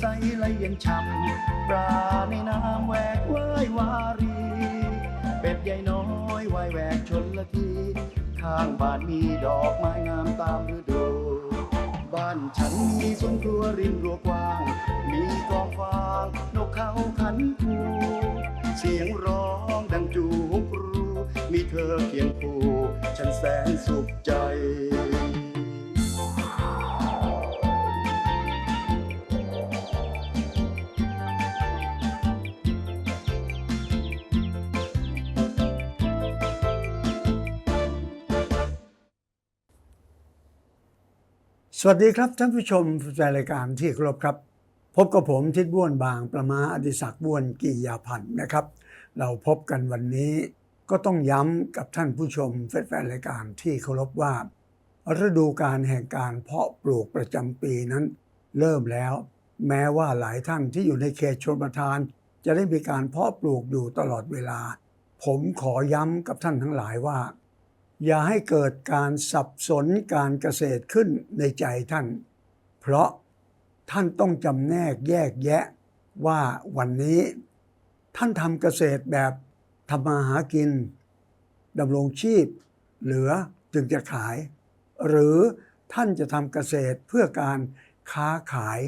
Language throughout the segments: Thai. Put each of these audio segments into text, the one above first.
ใสไหลเย็นช่ำปลาในน้ำแหวกว่ายวารี เป็ดใหญ่น้อยว่ายแหวกชนละที ข้างบ้านมีดอกไม้งามตามฤดู บ้านฉันมีสวนครัวริมรั้วกว้าง มีกองฟางนกเขาขันคูเสียงร้องดังจูกรู มีเธอเคียงคู่ ฉันแสนสุขใจ วัสดีครับท่านผู้ชมแฟนรายการที่เคารพครับ พบกับผมทิดบ้วนบางประมาอดิศักดิ์บ้วนกิยาพันธ์นะครับ เราพบกันวันนี้ก็ต้องย้ำกับท่านผู้ชมแฟนรายการที่เคารพว่า ฤดูการแห่งการเพาะปลูกประจำปีนั้น เริ่มแล้ว แม้ว่าหลายท่านที่อยู่ในเขตชนประทาน จะได้มีการเพาะปลูกอยู่ตลอดเวลา ผมขอย้ำกับท่านทั้งหลายว่า อย่าให้เกิดการสับสนการเกษตรขึ้นในใจท่าน เพราะท่านต้องจำแนกแยกแยะว่าวันนี้ ท่านทำเกษตรแบบทำมาหากินดำรงชีพ เหลือจึงจะขาย หรือท่านจะทำเกษตรเพื่อการค้าขาย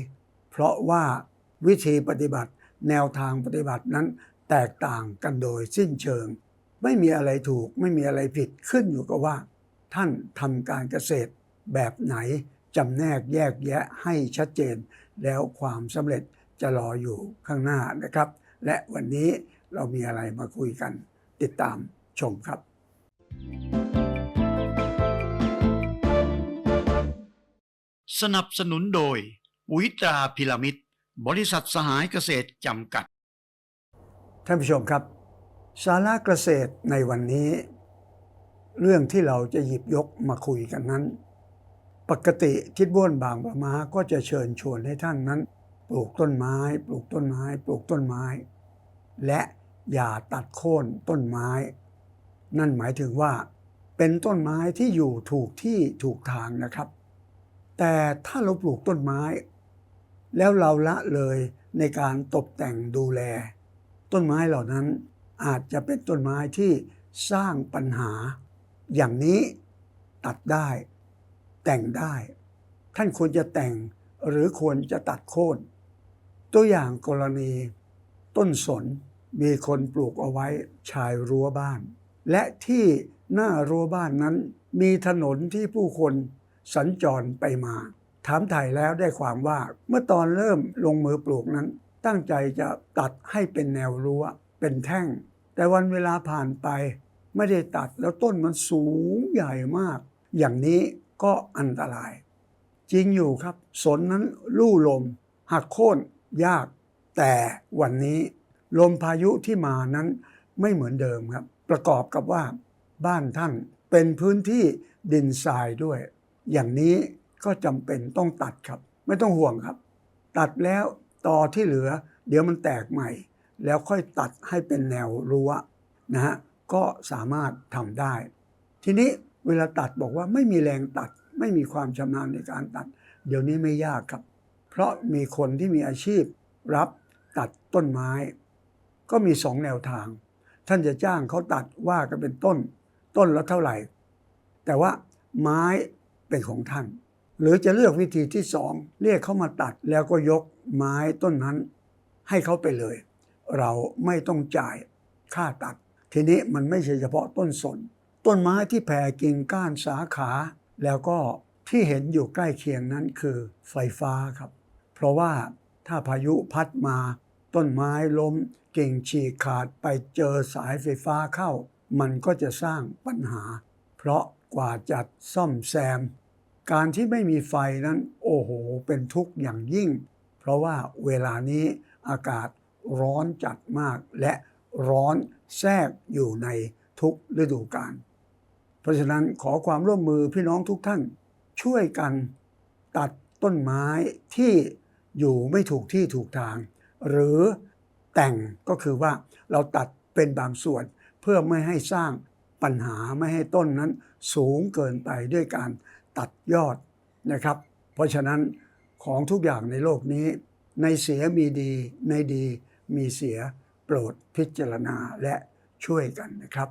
เพราะว่าวิธีปฏิบัติแนวทางปฏิบัตินั้นแตกต่างกันโดยสิ้นเชิง ไม่มีอะไรถูกไม่มีอะไรผิดขึ้นอยู่กับว่า ท่านทำการเกษตรแบบไหนจำแนกแยกแยะให้ชัดเจน แล้วความสำเร็จจะรออยู่ข้างหน้านะครับ และวันนี้เรามีอะไรมาคุยกัน ติดตามชมครับ สนับสนุนโดยปุ๋ยตราพิรามิดบริษัทสหายเกษตรจำกัด ท่านผู้ชมครับ สาระเกษตรในวันนี้ เรื่องที่เราจะหยิบยกมาคุยกันนั้น ปกติทิดบ้วนบางประมาก็จะเชิญชวนให้ท่านนั้น ปลูกต้นไม้ ปลูกต้นไม้ ปลูกต้นไม้ และอย่าตัดโค่นต้นไม้ นั่นหมายถึงว่า เป็นต้นไม้ที่อยู่ถูกที่ถูกทางนะครับ แต่ถ้าเราปลูกต้นไม้ แล้วเราละเลยในการตกแต่งดูแล ต้นไม้เหล่านั้น อาจจะเป็นต้นไม้ที่สร้างปัญหา อย่างนี้ตัดได้ แต่งได้ ท่านควรจะแต่งหรือควรจะตัดโค่นตัวอย่างกรณี ต้นสนมีคนปลูกเอาไว้ชายรั้วบ้าน และที่หน้ารั้วบ้านนั้น มีถนนที่ผู้คนสัญจรไปมา ถามถ่ายแล้วได้ความว่าเมื่อตอนเริ่มลงมือปลูกนั้น ตั้งใจจะตัดให้เป็นแนวรั้ว เป็นแท่ง แต่วันเวลาผ่านไปไม่ได้ตัดแล้วต้นมันสูงใหญ่มาก อย่างนี้ก็อันตราย จริงอยู่ครับ สนนั้นลู่ลม หักโค่นยาก แต่วันนี้ลมพายุที่มานั้นไม่เหมือนเดิมครับ ประกอบกับว่า บ้านท่านเป็นพื้นที่ดินทรายด้วย อย่างนี้ก็จำเป็นต้องตัดครับ ไม่ต้องห่วงครับ ตัดแล้วต่อที่เหลือ เดี๋ยวมันแตกใหม่ แล้วค่อยตัดให้เป็นแนวรั้วนะฮะก็สามารถทำได้ ทีนี้เวลาตัดบอกว่าไม่มีแรงตัด ไม่มีความชำนาญในการตัด เดี๋ยวนี้ไม่ยากครับ เพราะมีคนที่มีอาชีพรับตัดต้นไม้ ก็มีสองแนวทาง ท่านจะจ้างเขาตัดว่ากันเป็นต้น ต้นละเท่าไหร่ แต่ว่าไม้เป็นของท่าน หรือจะเลือกวิธีที่สองเรียกเขามาตัดแล้วก็ยกไม้ต้นนั้น ให้เขาไปเลย เราไม่ต้องจ่ายค่าตัด ทีนี้มันไม่ใช่เฉพาะต้นสน ต้นไม้ที่แผ่กิ่งก้านสาขา แล้วก็ที่เห็นอยู่ใกล้เคียงนั้นคือไฟฟ้าครับ เพราะว่าถ้าพายุพัดมา ต้นไม้ล้มกิ่งฉีกขาดไปเจอสายไฟฟ้าเข้า มันก็จะสร้างปัญหา เพราะกว่าจะซ่อมแซม การที่ไม่มีไฟนั้น โอ้โห เป็นทุกข์อย่างยิ่ง เพราะว่าเวลานี้อากาศ ร้อนจัดมาก และร้อนแทรกอยู่ในทุกฤดูกาลเพราะฉะนั้นขอความร่วมมือพี่น้องทุกท่าน ช่วยกันตัดต้นไม้ที่อยู่ไม่ถูกที่ถูกทาง หรือแต่งก็คือว่าเราตัดเป็นบางส่วนเพื่อไม่ให้สร้างปัญหาไม่ให้ต้นนั้นสูงเกินไปด้วยการตัดยอดนะครับ เพราะฉะนั้นของทุกอย่างในโลกนี้ ในเสียมีดีในดี มีเสียโปรดพิจารณาและช่วยกันนะครับ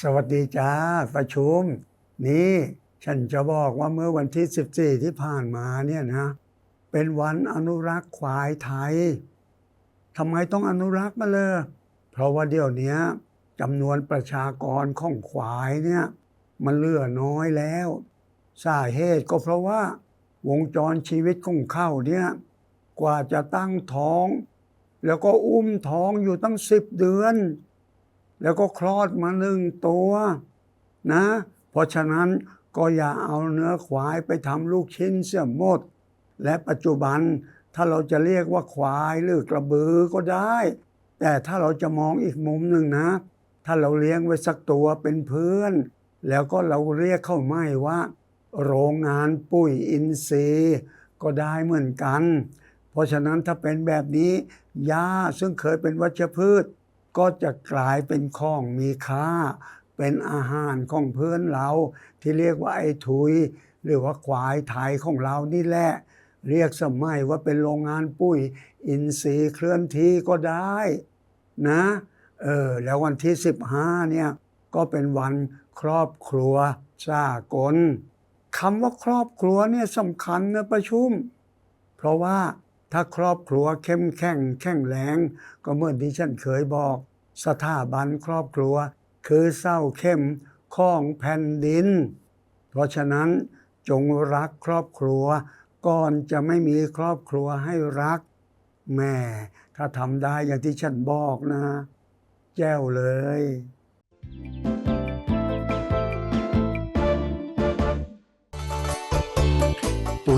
สวัสดีจ้าประชุม นี่ฉันจะบอกว่าเมื่อวันที่ 14 ที่ผ่านมาเนี่ยนะ เป็นวันอนุรักษ์ควายไทยทำไมต้องอนุรักษ์มาเลย เพราะว่าเดี๋ยวนี้จำนวนประชากรของควายเนี่ยมันเหลือน้อยแล้ว สาเหตุก็เพราะว่า วงจรชีวิตของเขาเนี่ยกว่าจะตั้งท้อง แล้วก็อุ้มท้องอยู่ตั้งสิบเดือน แล้วก็คลอดมาหนึ่งตัวนะ เพราะฉะนั้นก็อย่าเอาเนื้อควายไปทำลูกชิ้นเสียหมด และปัจจุบันถ้าเราจะเรียกว่าควายหรือกระบือก็ได้ แต่ถ้าเราจะมองอีกมุมหนึ่งนะ ถ้าเราเลี้ยงไว้สักตัวเป็นเพื่อน แล้วก็เราเรียกเข้าไม่ว่า โรงงานปุ๋ยอินทรีย์ก็ได้เหมือนกัน เพราะฉะนั้นถ้าเป็นแบบนี้หญ้าซึ่งเคยเป็นวัชพืช ก็จะกลายเป็นของมีค่า เป็นอาหารของเพื่อนเรา ที่เรียกว่าไอ้ถุย หรือว่าควายไทยของเรานี่แหละ เรียกสมัยว่าเป็นโรงงานปุ๋ย อินทรีย์เคลื่อนที่ก็ได้นะเออแล้ววันที่ 15เนี่ยก็เป็นวันครอบครัวสากล คำว่าครอบครัวเนี่ยสำคัญนะประชุม เพราะว่าถ้าครอบครัวเข้มแข็งแข็งแรงก็เหมื่อนที่ฉันเคยบอก สถาบันครอบครัว คือเศร้าเข้มของแผ่นดิน เพราะฉะนั้นจงรักครอบครัว ก่อนจะไม่มีครอบครัวให้รักแม่ถ้าทำได้อย่างที่ฉันบอกนะ แจ้วเลยปุ๋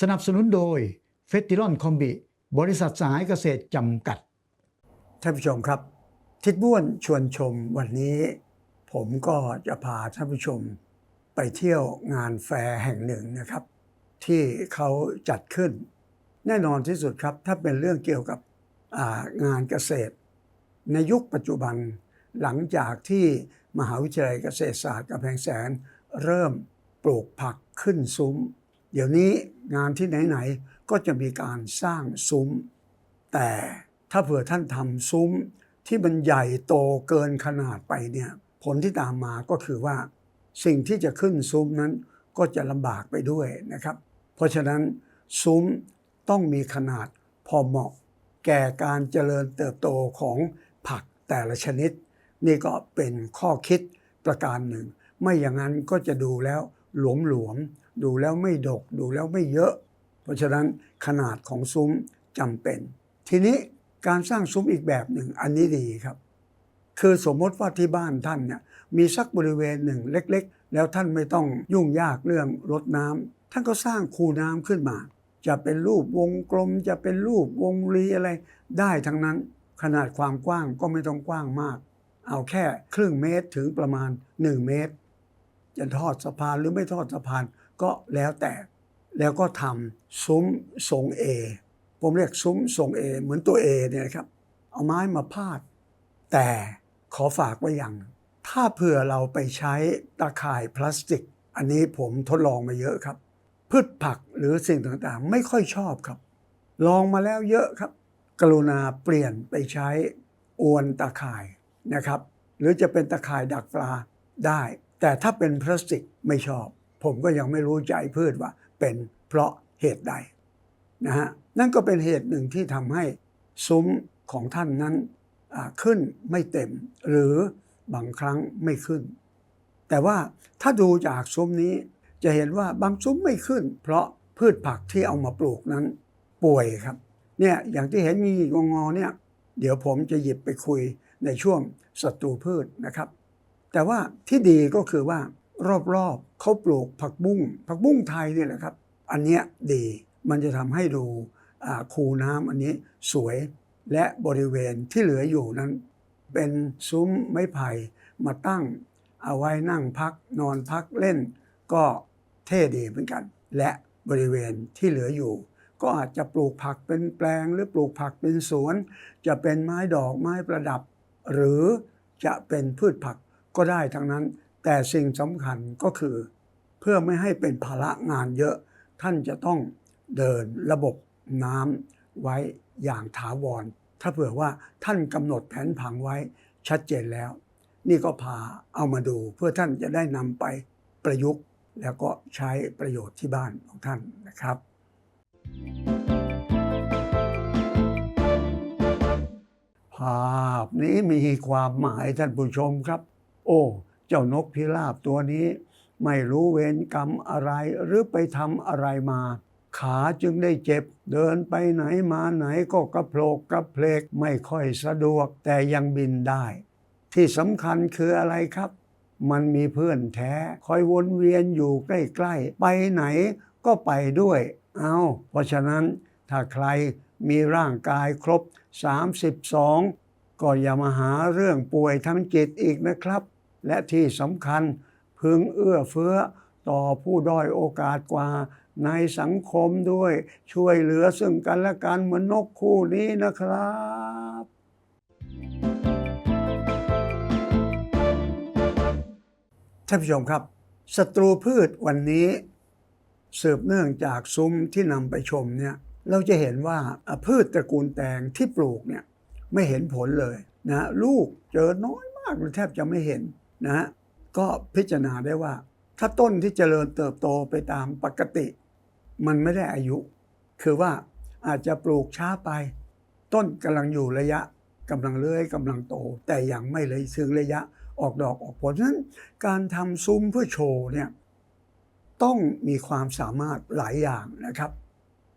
สนับสนุนโดยเฟสติลอนคอมบิบริษัทสหายเกษตรจำกัด ท่านผู้ชมครับ ทิดบ้วนชวนชมวันนี้ ผมก็จะพาท่านผู้ชมไปเที่ยวงานแฟร์แห่งหนึ่งนะครับ ที่เขาจัดขึ้น แน่นอนที่สุดครับ ถ้าเป็นเรื่องเกี่ยวกับงานเกษตร ในยุคปัจจุบันหลังจากที่มหาวิทยาลัยเกษตรศาสตร์กำแพงแสน เริ่มปลูกผักขึ้นซุ้ม เดี๋ยวนี้งานที่ไหนๆก็จะมีการสร้างซุ้ม แต่ถ้าเผื่อท่านทำซุ้มที่มันใหญ่โตเกินขนาดไปเนี่ยผลที่ตามมาก็คือว่าสิ่งที่จะขึ้นซุ้มนั้นก็จะลำบากไปด้วยนะครับ เพราะฉะนั้นซุ้มต้องมีขนาดพอเหมาะ แก่การเจริญเติบโตของผักแต่ละชนิด นี่ก็เป็นข้อคิดประการหนึ่ง ไม่อย่างนั้นก็จะดูแล้วหลวมหลวมๆ ดูแล้วไม่ดก ดูแล้วไม่เยอะ เพราะฉะนั้นขนาดของซุ้มจำเป็น ทีนี้การสร้างซุ้มอีกแบบหนึ่งอันนี้ดีครับ คือสมมติว่าที่บ้านท่านเนี่ยมีสักบริเวณหนึ่งเล็ก ๆ แล้วท่านไม่ต้องยุ่งยากเรื่องรดน้ำท่านก็สร้างคูน้ำขึ้นมา จะเป็นรูปวงกลม จะเป็นรูปวงรีอะไร ได้ทั้งนั้นขนาดความกว้างก็ไม่ต้องกว้างมาก เอาแค่ครึ่งเมตรถึงประมาณ 1 เมตร จะทอดสะพานหรือไม่ทอดสะพาน ก็แล้วแต่แล้วก็ทำซุ้มทรงเอผมเรียกซุ้มทรงเอเหมือนตัวเอเนี่ยครับ เอาไม้มาพาด แต่ขอฝากไว้อย่าง ถ้าเผื่อเราไปใช้ตาข่ายพลาสติก อันนี้ผมทดลองมาเยอะครับ พืชผักหรือสิ่งต่างๆ ไม่ค่อยชอบครับ ลองมาแล้วเยอะครับ กรุณาเปลี่ยนไปใช้อวนตะข่ายนะครับ หรือจะเป็นตะข่ายดักปลาได้ แต่ถ้าเป็นพลาสติกไม่ชอบ ผมก็ยังไม่รู้ใจพืชว่า เป็นเพราะเหตุใดนะฮะนั่นก็เป็นเหตุหนึ่งที่ทำให้ซุ้มของท่านนั้นขึ้นไม่เต็ม หรือบางครั้งไม่ขึ้น แต่ว่าถ้าดูจากซุ้มนี้จะเห็นว่าบางซุ้มไม่ขึ้น เพราะพืชผักที่เอามาปลูกนั้น ป่วยครับเนี่ยอย่างที่เห็นมีงงอเนี่ยเดี๋ยวผมจะหยิบไปคุยในช่วงศัตรูพืชนะครับ แต่ว่าที่ดีก็คือว่า รอบๆเขาปลูกผักบุ้งผักบุ้งไทยเนี่ยแหละครับ อันเนี้ยดีมันจะทำให้ดูคูน้ำอันนี้สวยและบริเวณที่เหลืออยู่นั้น เป็นซุ้มไม้ไผ่มาตั้ง เอาไว้นั่งพักนอนพักเล่น ก็เท่ดีเหมือนกัน และบริเวณที่เหลืออยู่ ก็อาจจะปลูกผักเป็นแปลง หรือปลูกผักเป็นสวน จะเป็นไม้ดอกไม้ประดับ หรือจะเป็นพืชผักก็ได้ทั้งนั้น แต่สิ่งสำคัญก็คือเพื่อไม่ให้เป็นภาระงานเยอะ ท่านจะต้องเดินระบบน้ำไว้อย่างถาวร ถ้าเผื่อว่าท่านกำหนดแผนผังไว้ชัดเจนแล้ว นี่ก็พาเอามาดูเพื่อท่านจะได้นำไปประยุกต์ แล้วก็ใช้ประโยชน์ที่บ้านของท่านนะครับ ภาพนี้มีความหมายท่านผู้ชมครับ โอ้ เจ้านกพิราบตัวนี้ ไม่รู้เวรกรรมอะไรหรือไปทำอะไรมา ขาจึงได้เจ็บ เดินไปไหนมาไหนก็กระโผลกกระเพลกไม่ค่อยสะดวกแต่ยังบินได้ ที่สำคัญคืออะไรครับ มันมีเพื่อนแท้คอยวนเวียนอยู่ใกล้ๆ ไปไหนก็ไปด้วย เอาเพราะฉะนั้นถ้าใครมีร่างกายครบ 32 ก็อย่ามาหาเรื่องป่วยทางจิตอีกนะครับ และที่สำคัญพึงเอื้อเฟื้อต่อผู้ด้อยโอกาสกว่าในสังคมด้วยช่วยเหลือซึ่งกันและกันเหมือนนกคู่นี้นะครับท่านผู้ชมครับศัตรูพืชวันนี้ สืบเนื่องจากซุ้มที่นำไปชมเนี่ยเราจะเห็นว่าพืชตระกูลแตงที่ปลูกเนี่ยไม่เห็นผลเลยนะลูกเจอน้อยมากแทบจะไม่เห็น นะฮะก็พิจารณาได้ว่า ถ้าต้นที่เจริญเติบโตไปตามปกติ มันไม่ได้อายุ คือว่าอาจจะปลูกช้าไป ต้นกำลังอยู่ระยะกำลังเลื้อยกำลังโต แต่ยังไม่เลยถึงระยะออกดอกออกผลฉะนั้นการทำซุ้มเพื่อโชว์เนี่ยต้องมีความสามารถหลายอย่างนะครับ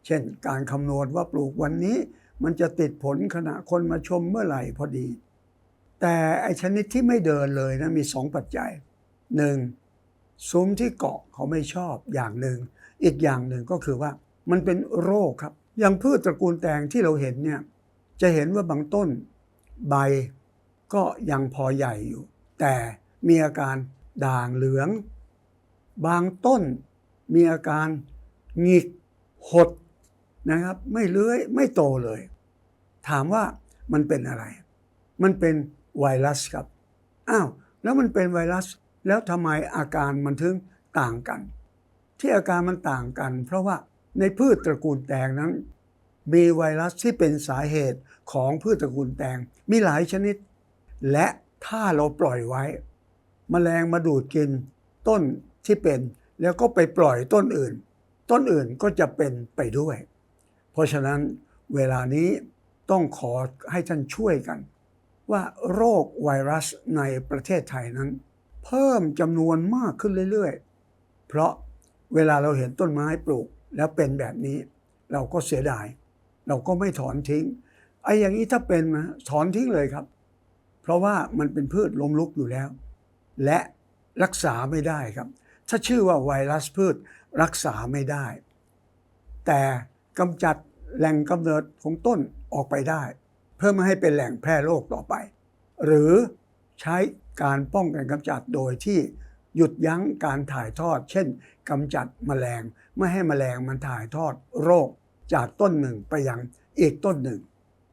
เช่นการคำนวณว่าปลูกวันนี้มันจะติดผลขณะคนมาชมเมื่อไหร่พอดี แต่ไอชนิดที่ไม่เดินเลยนะมีสองปัจจัยหนึ่งซุ้มที่เกาะเขาไม่ชอบอย่างหนึ่ง อีกอย่างหนึ่งก็คือว่ามันเป็นโรคครับ อย่างพืชตระกูลแตงที่เราเห็นเนี่ยจะเห็นว่าบางต้นใบก็ยังพอใหญ่อยู่ แต่มีอาการด่างเหลือง บางต้นมีอาการหงิกหดนะครับ ไม่เลื้อยไม่โตเลย ถามว่ามันเป็นอะไร มันเป็น ไวรัสครับ อ้าว แล้วมันเป็นไวรัส แล้วทำไมอาการมันถึงต่างกัน ที่อาการมันต่างกัน เพราะว่าในพืชตระกูลแตงนั้น มีไวรัสที่เป็นสาเหตุของพืชตระกูลแตงมีหลายชนิด และถ้าเราปล่อยไว้แมลงมาดูดกิน ต้นที่เป็น แล้วก็ไปปล่อยต้นอื่น ต้นอื่นก็จะเป็นไปด้วย เพราะฉะนั้นเวลานี้ต้องขอให้ท่านช่วยกัน ว่าโรคไวรัสในประเทศไทยนั้น เพิ่มจำนวนมากขึ้นเรื่อยๆ เพราะเวลาเราเห็นต้นไม้ปลูกแล้วเป็นแบบนี้ เราก็เสียดาย เราก็ไม่ถอนทิ้งไอ้อย่างนี้ถ้าเป็นนะถอนทิ้งเลยครับ เพราะว่ามันเป็นพืชล้มลุกอยู่แล้ว และรักษาไม่ได้ครับ ถ้าชื่อว่าไวรัสพืชรักษาไม่ได้ แต่กำจัดแหล่งกำเนิดของต้นออกไปได้ เพื่อไม่ให้เป็นแหล่งแพร่โรคต่อไป หรือใช้การป้องกันกำจัดโดยที่หยุดยั้งการถ่ายทอด เช่นกำจัดแมลง ไม่ให้แมลงมันถ่ายทอดโรคจากต้นหนึ่งไปยังอีกต้นหนึ่ง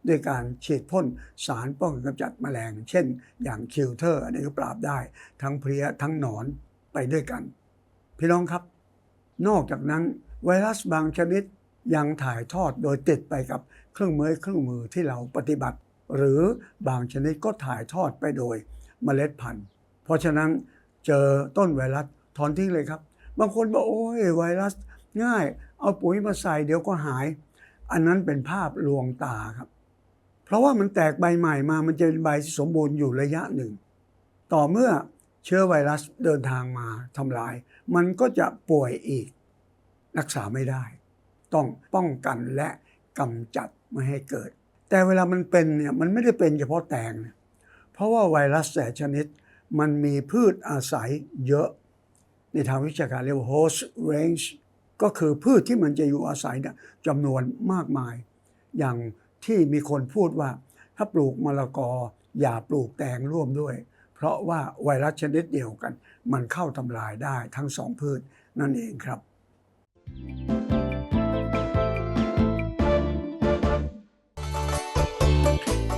ด้วยการฉีดพ่นสารป้องกันกำจัดแมลง เช่น อย่างคิวเทอร์อันนี้ก็ปราบได้ ทั้งเพลี้ยทั้งหนอนไปด้วยกัน พี่น้องครับ นอกจากนั้นไวรัสบางชนิด ยังถ่ายทอดโดยติดไปกับเครื่องมือเครื่องมือที่เราปฏิบัติ หรือบางชนิดก็ถ่ายทอดไปโดยเมล็ดพันธุ์ เพราะฉะนั้นเจอต้นไวรัสถอนทิ้งเลยครับ บางคนบอกโอ้ยไวรัสง่าย เอาปุ๋ยมาใส่เดี๋ยวก็หาย อันนั้นเป็นภาพลวงตาครับ เพราะว่ามันแตกใบใหม่มามันจะเป็นใบที่สมบูรณ์อยู่ระยะหนึ่ง ต่อเมื่อเชื้อไวรัสเดินทางมาทำลาย มันก็จะป่วยอีก รักษาไม่ได้ ต้องป้องกันและกำจัดไม่ให้เกิด แต่เวลามันเป็นเนี่ยมันไม่ได้เป็นเฉพาะแตงนะเพราะว่าไวรัสแต่ชนิดมันมีพืชอาศัยเยอะ ในทางวิชาการเรียกว่า host range ก็คือพืชที่มันจะอยู่อาศัยเนี่ยจำนวนมากมาย อย่างที่มีคนพูดว่า ถ้าปลูกมะละกอ อย่าปลูกแตงร่วมด้วย เพราะว่าไวรัสชนิดเดียวกัน มันเข้าทำลายได้ทั้งสองพืชนั่นเองครับ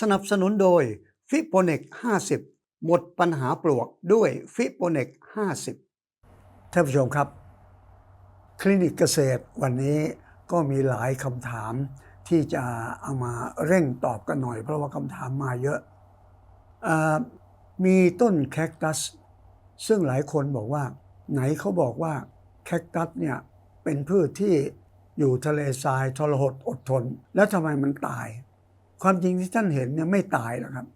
สนับสนุนโดยฟิโปเนก50 หมดปัญหาปลวกด้วยฟิโปเนก50 ท่านผู้ชมครับ คลินิกเกษตรวันนี้ก็มีหลายคำถามที่จะเอามาเร่งตอบกันหน่อย เพราะว่าคำถามมาเยอะอมีต้นแคคตัส ซึ่งหลายคนบอกว่า ไหนเขาบอกว่าแคคตัสเนี่ยเป็นพืชที่อยู่ทะเลทรายทรหดอดทน แล้วทำไมมันตาย ความจริงที่ท่านเห็นเนี่ยไม่ตายหรอกครับ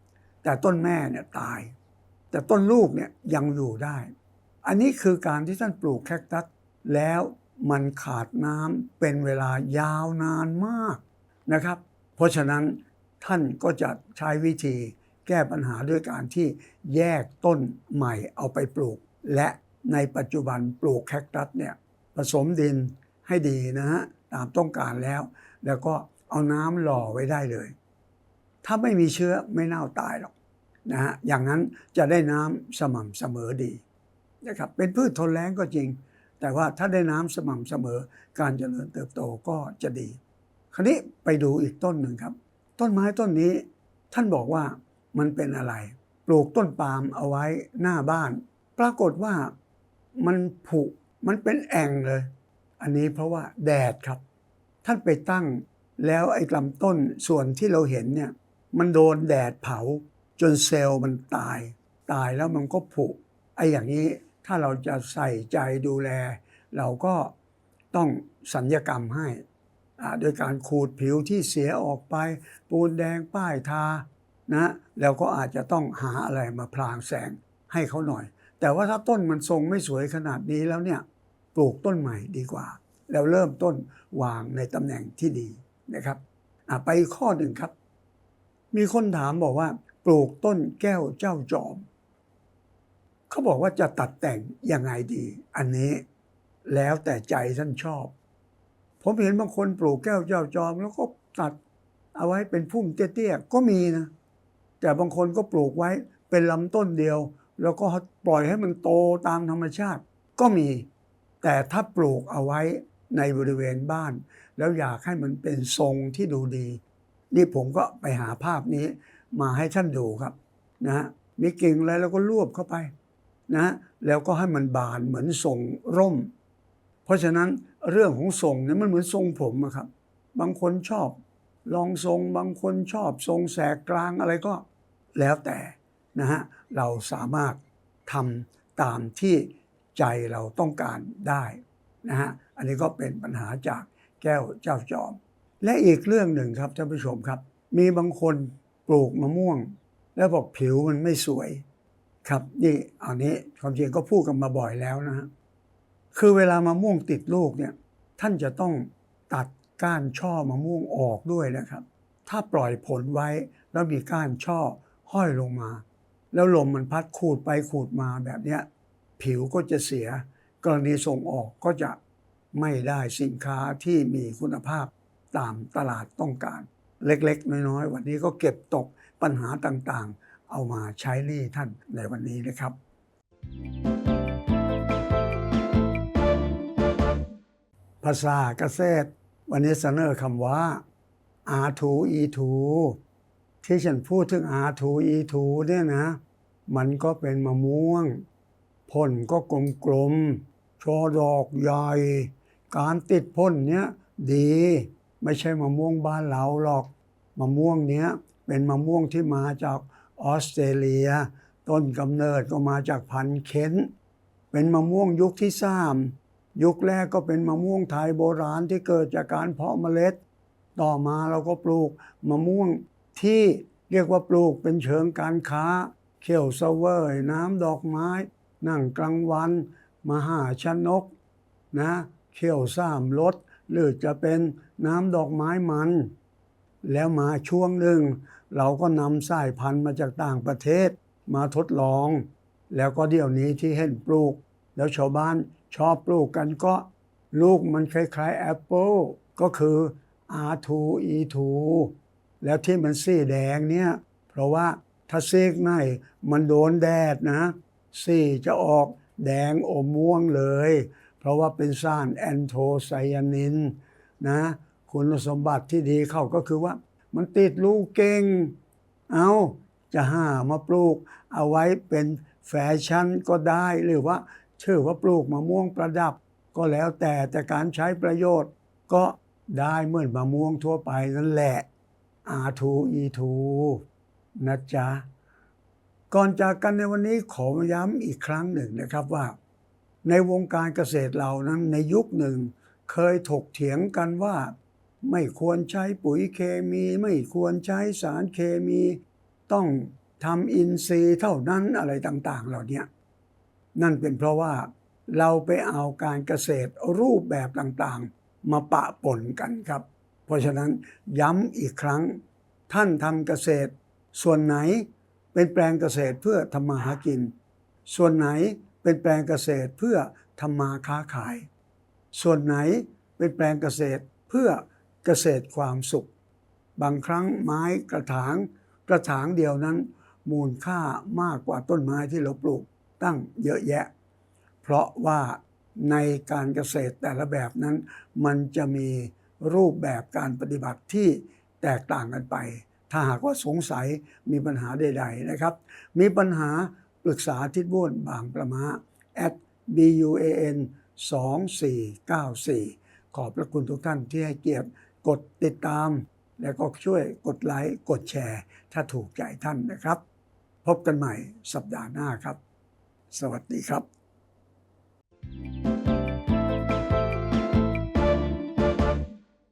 แต่ต้นแม่เนี่ยตาย แต่ต้นลูกเนี่ยยังอยู่ได้ อันนี้คือการที่ท่านปลูกแคคตัสแล้วมันขาดน้ำเป็นเวลายาวนานมากนะครับ เพราะฉะนั้นท่านก็จะใช้วิธีแก้ปัญหาด้วยการที่แยกต้นใหม่เอาไปปลูก และในปัจจุบันปลูกแคคตัสเนี่ยผสมดินให้ดีนะฮะตามต้องการแล้ว แล้วก็เอาน้ำหล่อไว้ได้เลย ถ้าไม่มีเชื้อไม่เน่าตายหรอกนะฮะอย่างนั้นจะได้น้ำสม่ำเสมอดีนะครับเป็นพืชทนแล้งก็จริง แต่ว่าถ้าได้น้ำสม่ำเสมอ การเจริญเติบโตก็จะดี คราวนี้ไปดูอีกต้นหนึ่งครับ ต้นไม้ต้นนี้ท่านบอกว่ามันเป็นอะไร ปลูกต้นปาล์มเอาไว้หน้าบ้าน ปรากฏว่ามันผุมันเป็นแอ่งเลย อันนี้เพราะว่าแดดครับ ท่านไปตั้งแล้วไอ้ลำต้นส่วนที่เราเห็นเนี่ย มันโดนแดดเผา จนเซลล์มันตาย ตายแล้วมันก็ผุไอ้อย่างนี้ถ้าเราจะใส่ใจดูแล เราก็ต้องสัญญกรรมให้อ่าโดยการขูดผิวที่เสียออกไป ปูนแดงป้ายทานะแล้วก็อาจจะต้องหาอะไรมาพรางแสงให้เขาหน่อย แต่ว่าถ้าต้นมันทรงไม่สวยขนาดนี้แล้วเนี่ยปลูกต้นใหม่ดีกว่า แล้วเริ่มต้นวางในตำแหน่งที่ดีนะครับอะไปข้อหนึ่งครับ มีคนถามบอกว่า ปลูกต้นแก้วเจ้าจอม เขาบอกว่าจะตัดแต่งยังไงดี อันนี้แล้วแต่ใจท่านชอบ ผมเห็นบางคนปลูกแก้วเจ้าจอม แล้วก็ตัดเอาไว้เป็นพุ่มเตี้ยๆก็มีนะ แต่บางคนก็ปลูกไว้เป็นลำต้นเดียว แล้วก็ปล่อยให้มันโตตามธรรมชาติก็มี แต่ถ้าปลูกเอาไว้ในบริเวณบ้าน แล้วอยากให้มันเป็นทรงที่ดูดี นี่ผมก็ไปหาภาพนี้มาให้ท่านดูครับนะฮะมีกิ่งอะไรแล้วก็รวบเข้าไปนะแล้วก็ให้มันบานเหมือนทรงร่ม เพราะฉะนั้นเรื่องของทรงเนี่ยมันเหมือนทรงผมอะครับ บางคนชอบลองทรงบางคนชอบทรงแสกกลางอะไรก็แล้วแต่นะฮะเราสามารถทำตามที่ใจเราต้องการได้นะฮะอันนี้ก็เป็นปัญหาจากแก้วเจ้าจอม และอีกเรื่องหนึ่งครับท่านผู้ชมครับ มีบางคนปลูกมะม่วง แล้วบอกผิวมันไม่สวย ครับนี่อันนี้ความจริงก็พูดกันมาบ่อยแล้วนะ คือเวลามะม่วงติดลูกเนี่ยท่านจะต้องตัดก้านช่อมะม่วงออกด้วยนะครับ ถ้าปล่อยผลไว้แล้วมีก้านช่อห้อยลงมา แล้วลมมันพัดขูดไปขูดมาแบบเนี้ยผิวก็จะเสีย กรณีส่งออกก็จะไม่ได้สินค้าที่มีคุณภาพ ตามตลาดต้องการ เล็กๆ น้อยๆ วันนี้ก็เก็บตกปัญหาต่างๆ เอามาใช้หนี้ท่านในวันนี้นะครับ ภาษาเกษตร วันนี้เสนอคำว่า R2E2 ที่ฉันพูดถึง R2E2 เนี่ยนะ มันก็เป็นมะม่วงผลก็กลมๆชอดอกใหญ่ การติดพ่นเนี้ยดี ไม่ใช่มะม่วงบ้านเราหรอกมะม่วงเนี้ยเป็นมะม่วงที่มาจากออสเตรเลีย ต้นกำเนิดก็มาจากพันเค้น เป็นมะม่วงยุคที่สามยุคแรกก็เป็นมะม่วงไทยโบราณที่เกิดจากการเพาะเมล็ด ต่อมาเราก็ปลูกมะม่วงที่เรียกว่าปลูกเป็นเชิงการค้า เขียวเสวยน้ำดอกไม้ นั่งกลางวัน มหาชนกนะ เขียวสามรส หรือจะเป็นน้ำดอกไม้มัน แล้วมาช่วงหนึ่ง เราก็นำสายพันธุ์มาจากต่างประเทศมาทดลอง แล้วก็เดี๋ยวนี้ที่เห็นปลูก แล้วชาวบ้านชอบปลูกกันก็ลูกมันคล้ายๆแอปเปิลก็คือ R2E2 แล้วที่มันสีแดงเนี่ย เพราะว่าถ้าซีกในมันโดนแดดนะ สีจะออกแดงอมม่วงเลย เพราะว่าเป็นสารแอนโทไซยานินนะคุณสมบัติที่ดีเข้าก็คือว่า มันติดลูกเก่ง เอาจะหามาปลูก เอาไว้เป็นแฟชั่นก็ได้หรือว่าชื่อว่าปลูกมะม่วงประดับ ก็แล้วแต่แต่การใช้ประโยชน์ก็ได้เหมือนมะม่วงทั่วไปนั่นแหละ R2E2 นะจ๊ะ ก่อนจากกันในวันนี้ขอย้ำอีกครั้งหนึ่งนะครับว่า ในวงการเกษตรเรานั้นในยุคหนึ่ง เคยถกเถียงกันว่า ไม่ควรใช้ปุ๋ยเคมี ไม่ควรใช้สารเคมี ต้องทำอินทรีย์เท่านั้นอะไรต่างๆ เหล่านี้นั่นเป็นเพราะว่าเราไปเอาการเกษตรรูปแบบต่างๆ มาปะปนกันครับ เพราะฉะนั้นย้ำอีกครั้ง ท่านทำเกษตร ส่วนไหนเป็นแปลงเกษตรเพื่อทำมาหากิน ส่วนไหน เป็นแปลงเกษตรเพื่อทำมาค้าขาย ส่วนไหนเป็นแปลงเกษตรเพื่อเกษตรความสุข บางครั้งไม้กระถาง กระถางเดียวนั้น มูลค่ามากกว่าต้นไม้ที่เราปลูกตั้งเยอะแยะ เพราะว่าในการเกษตรแต่ละแบบนั้น มันจะมีรูปแบบการปฏิบัติที่แตกต่างกันไป ถ้าหากว่าสงสัยมีปัญหาใด ๆนะครับ มีปัญหา ปรึกษาทิศบ้นบางประมา at buan 2494 ขอบพระคุณทุกท่านที่ให้เกียรติกดติดตาม แล้วก็ช่วยกดไลค์ กดแชร์ ถ้าถูกใจท่านนะครับ พบกันใหม่สัปดาห์หน้าครับ สวัสดีครับ